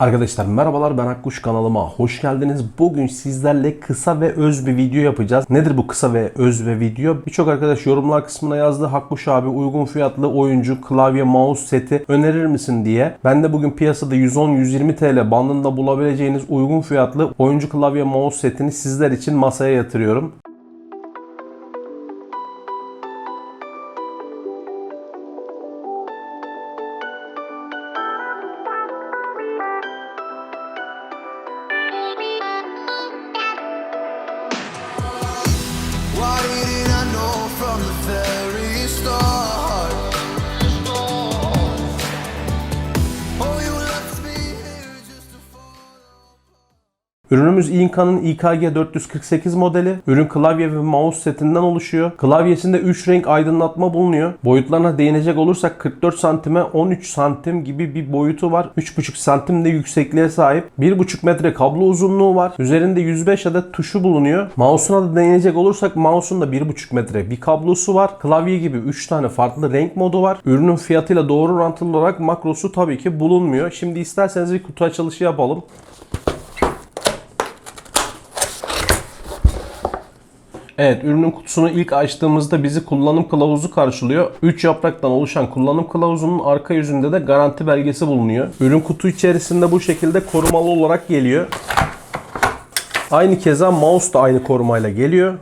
Arkadaşlar merhabalar ben Akkuş kanalıma hoş geldiniz. Bugün sizlerle kısa ve öz bir video yapacağız. Nedir bu kısa ve öz ve video? Birçok arkadaş yorumlar kısmına yazdı. Hakkuş abi uygun fiyatlı oyuncu klavye mouse seti önerir misin diye. Ben de bugün piyasada 110-120 TL bandında bulabileceğiniz uygun fiyatlı oyuncu klavye mouse setini sizler için masaya yatırıyorum. Why didn't I know from the very Ürünümüz Inka'nın IKG 448 modeli. Ürün klavye ve mouse setinden oluşuyor. Klavyesinde 3 renk aydınlatma bulunuyor. Boyutlarına değinecek olursak 44 santime 13 santim gibi bir boyutu var. 3,5 santim de yüksekliğe sahip. 1,5 metre kablo uzunluğu var. Üzerinde 105 adet tuşu bulunuyor. Mouse'una da değinecek olursak mouse'un da 1,5 metre bir kablosu var. Klavye gibi 3 tane farklı renk modu var. Ürünün fiyatıyla doğru orantılı olarak makrosu tabii ki bulunmuyor. Şimdi isterseniz bir kutu açılışı yapalım. Evet ürünün kutusunu ilk açtığımızda bizi kullanım kılavuzu karşılıyor. 3 yapraktan oluşan kullanım kılavuzunun arka yüzünde de garanti belgesi bulunuyor. Ürün kutu içerisinde bu şekilde korumalı olarak geliyor. Aynı keza mouse da aynı korumayla geliyor.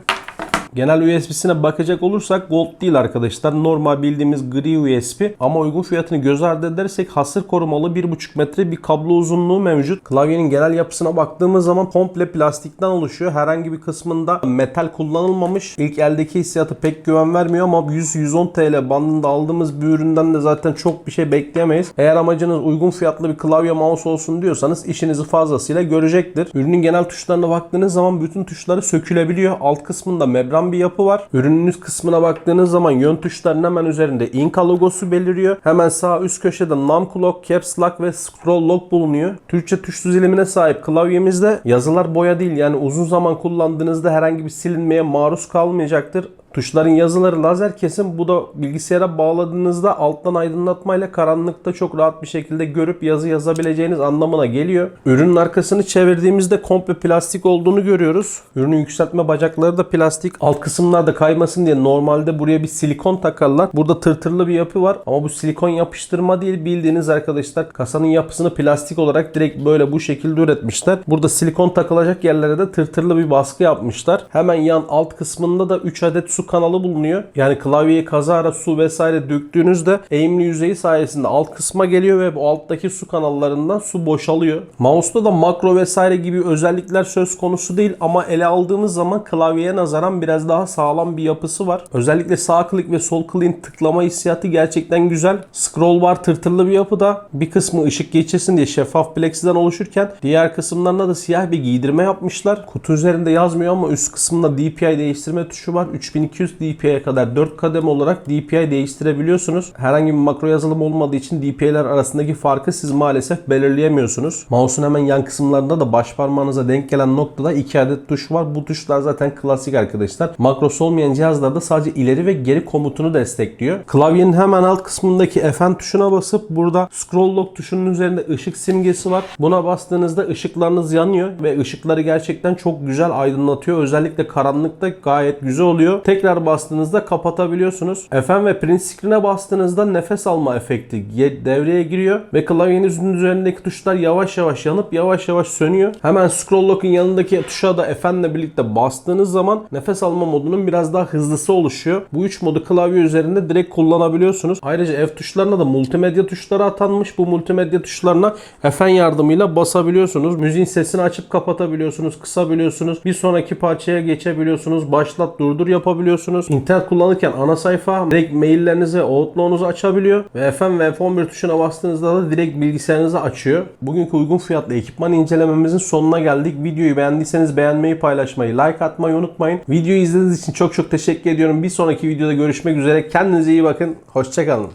Genel USB'sine bakacak olursak Gold değil arkadaşlar. Normal bildiğimiz gri USB ama uygun fiyatını göz ardı edersek hasır korumalı 1.5 metre bir kablo uzunluğu mevcut. Klavyenin genel yapısına baktığımız zaman komple plastikten oluşuyor. Herhangi bir kısmında metal kullanılmamış. İlk eldeki hissiyatı pek güven vermiyor ama 100-110 TL bandında aldığımız bir üründen de zaten çok bir şey bekleyemeyiz. Eğer amacınız uygun fiyatlı bir klavye mouse olsun diyorsanız işinizi fazlasıyla görecektir. Ürünün genel tuşlarına baktığınız zaman bütün tuşları sökülebiliyor. Alt kısmında membran bir yapı var. Ürünün üst kısmına baktığınız zaman yön tuşlarının hemen üzerinde Inca logosu beliriyor. Hemen sağ üst köşede Num Clock, Caps Lock ve Scroll Lock bulunuyor. Türkçe tuş dizilimine sahip klavyemizde yazılar boya değil yani uzun zaman kullandığınızda herhangi bir silinmeye maruz kalmayacaktır. Tuşların yazıları lazer kesim. Bu da bilgisayara bağladığınızda alttan aydınlatmayla karanlıkta çok rahat bir şekilde görüp yazı yazabileceğiniz anlamına geliyor. Ürünün arkasını çevirdiğimizde komple plastik olduğunu görüyoruz. Ürünün yükseltme bacakları da plastik. Alt kısımlarda kaymasın diye normalde buraya bir silikon takarlar. Burada tırtırlı bir yapı var ama bu silikon yapıştırma değil bildiğiniz arkadaşlar kasanın yapısını plastik olarak direkt böyle bu şekilde üretmişler. Burada silikon takılacak yerlere de tırtırlı bir baskı yapmışlar. Hemen yan alt kısmında da 3 adet su kanalı bulunuyor. Yani klavyeye kazara su vesaire döktüğünüzde eğimli yüzeyi sayesinde alt kısma geliyor ve bu alttaki su kanallarından su boşalıyor. Mouse'da da makro vesaire gibi özellikler söz konusu değil ama ele aldığımız zaman klavyeye nazaran biraz daha sağlam bir yapısı var. Özellikle sağ klik ve sol kliğin tıklama hissiyatı gerçekten güzel. Scroll bar tırtırlı bir yapıda. Bir kısmı ışık geçirsin diye şeffaf plexiden oluşurken diğer kısımlarına da siyah bir giydirme yapmışlar. Kutu üzerinde yazmıyor ama üst kısmında DPI değiştirme tuşu var. 3200 dpi'ye kadar 4 kademe olarak DPI değiştirebiliyorsunuz. Herhangi bir makro yazılım olmadığı için DPI'ler arasındaki farkı siz maalesef belirleyemiyorsunuz. Mouse'un hemen yan kısımlarında da baş parmağınıza denk gelen noktada 2 adet tuş var. Bu tuşlar zaten klasik arkadaşlar. Makrosu olmayan cihazlarda sadece ileri ve geri komutunu destekliyor. Klavyenin hemen alt kısmındaki Fn tuşuna basıp burada scroll lock tuşunun üzerinde ışık simgesi var. Buna bastığınızda ışıklarınız yanıyor ve ışıkları gerçekten çok güzel aydınlatıyor. Özellikle karanlıkta gayet güzel oluyor. Tekrar bastığınızda kapatabiliyorsunuz. FM ve print screen'e bastığınızda nefes alma efekti devreye giriyor ve klavyenizin üzerindeki tuşlar yavaş yavaş yanıp yavaş yavaş sönüyor. Hemen scroll lock'un yanındaki tuşa da F'le birlikte bastığınız zaman nefes alma modunun biraz daha hızlısı oluşuyor. Bu üç modu klavye üzerinde direkt kullanabiliyorsunuz. Ayrıca F tuşlarına da multimedya tuşları atanmış. Bu multimedya tuşlarına F'n yardımıyla basabiliyorsunuz. Müziğin sesini açıp kapatabiliyorsunuz, kısabiliyorsunuz. Bir sonraki parçaya geçebiliyorsunuz. Başlat durdur yapabiliyorsunuz. İnternet kullanırken ana sayfa direkt maillerinizi, Outlook'unuzu açabiliyor. Ve FM ve F11 tuşuna bastığınızda da direkt bilgisayarınızı açıyor. Bugünkü uygun fiyatlı ekipman incelememizin sonuna geldik. Videoyu beğendiyseniz beğenmeyi, paylaşmayı, like atmayı unutmayın. Videoyu izlediğiniz için çok çok teşekkür ediyorum. Bir sonraki videoda görüşmek üzere. Kendinize iyi bakın. Hoşçakalın.